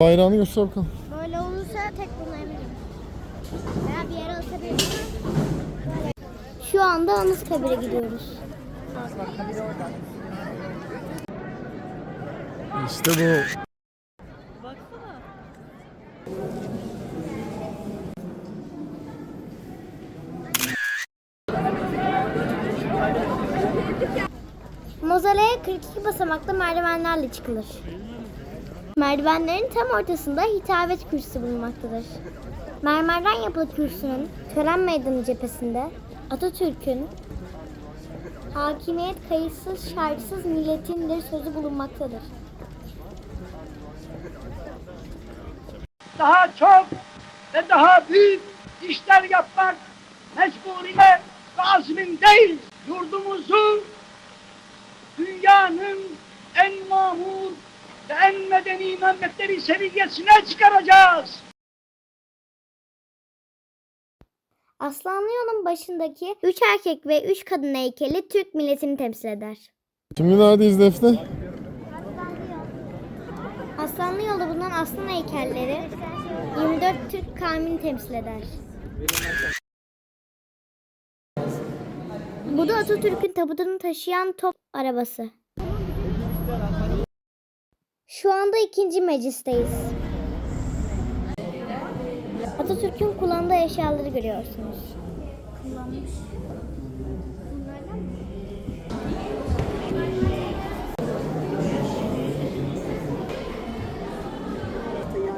Bayrağını göster bakalım. Böyle olursa tek bunu eminim. Veya bir yere asabilirim. Şu anda Anıtkabir'e gidiyoruz. İşte bu. Mozale'ye 42 basamaklı merdivenlerle çıkılır. Merdivenlerin tam ortasında hitabet kürsüsü bulunmaktadır. Mermerden yapılı kürsünün tören meydanı cephesinde Atatürk'ün hakimiyet kayıtsız şartsız milletindir sözü bulunmaktadır. daha çok ve daha büyük işler yapmak mecburiyet ve azmindeyiz. Yurdumuzu medeni memlekleri seviyesine çıkaracağız. Aslanlı yolun başındaki üç erkek ve üç kadın heykeli Türk milletini temsil eder. Şimdi neredeyiz Defne? Aslanlı yolda bulunan aslan heykelleri 24 Türk kavmini temsil eder. Bu da Atatürk'ün tabutunu taşıyan top arabası. Şu anda ikinci meclisteyiz. Atatürk'ün kullandığı eşyaları görüyorsunuz.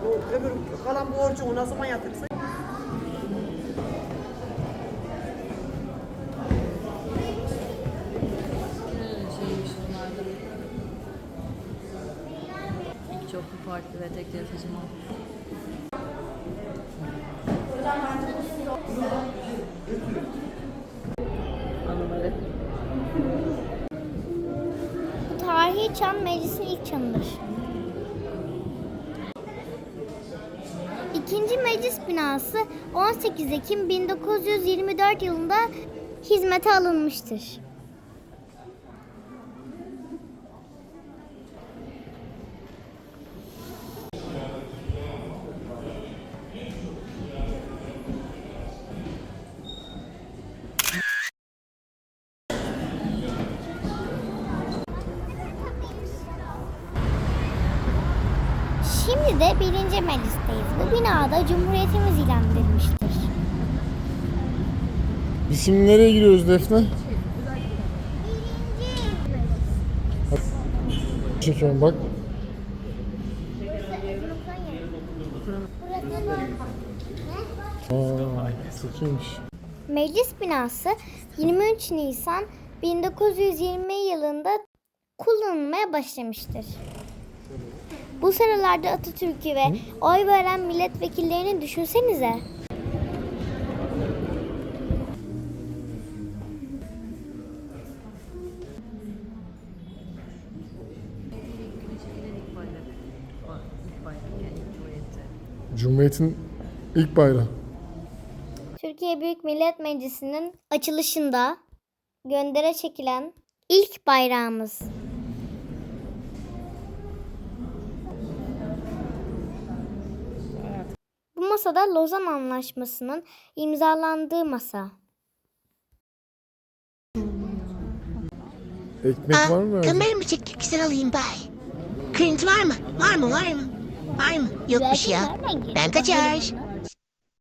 O öbür kalan borcu ne zaman yatırsa Çoklu parti ve tek mı? Anıları. Bu tarihi çan meclisin ilk çanıdır. İkinci meclis binası 18 Ekim 1924 yılında hizmete alınmıştır. Şimdi de birinci meclisteyiz. Bu binada Cumhuriyetimiz ilan edilmiştir. Biz şimdi nereye giriyoruz Defne? Çekiyorum bak. Aa, çekiymiş. Meclis binası 23 Nisan 1920 yılında kullanılmaya başlamıştır. Bu sıralarda Atatürk'ü ve oy veren milletvekillerini düşünsenize. Cumhuriyet'in ilk bayrağı. Türkiye Büyük Millet Meclisi'nin açılışında göndere çekilen ilk bayrağımız. Bu masada Lozan Anlaşması'nın imzalandığı masa. Ekmek var mı? Kamera mı çektik güzel alayım bay. Kırıntı var mı? Var mı var mı? Var mı? Yokmuş ya. Ben kaçar.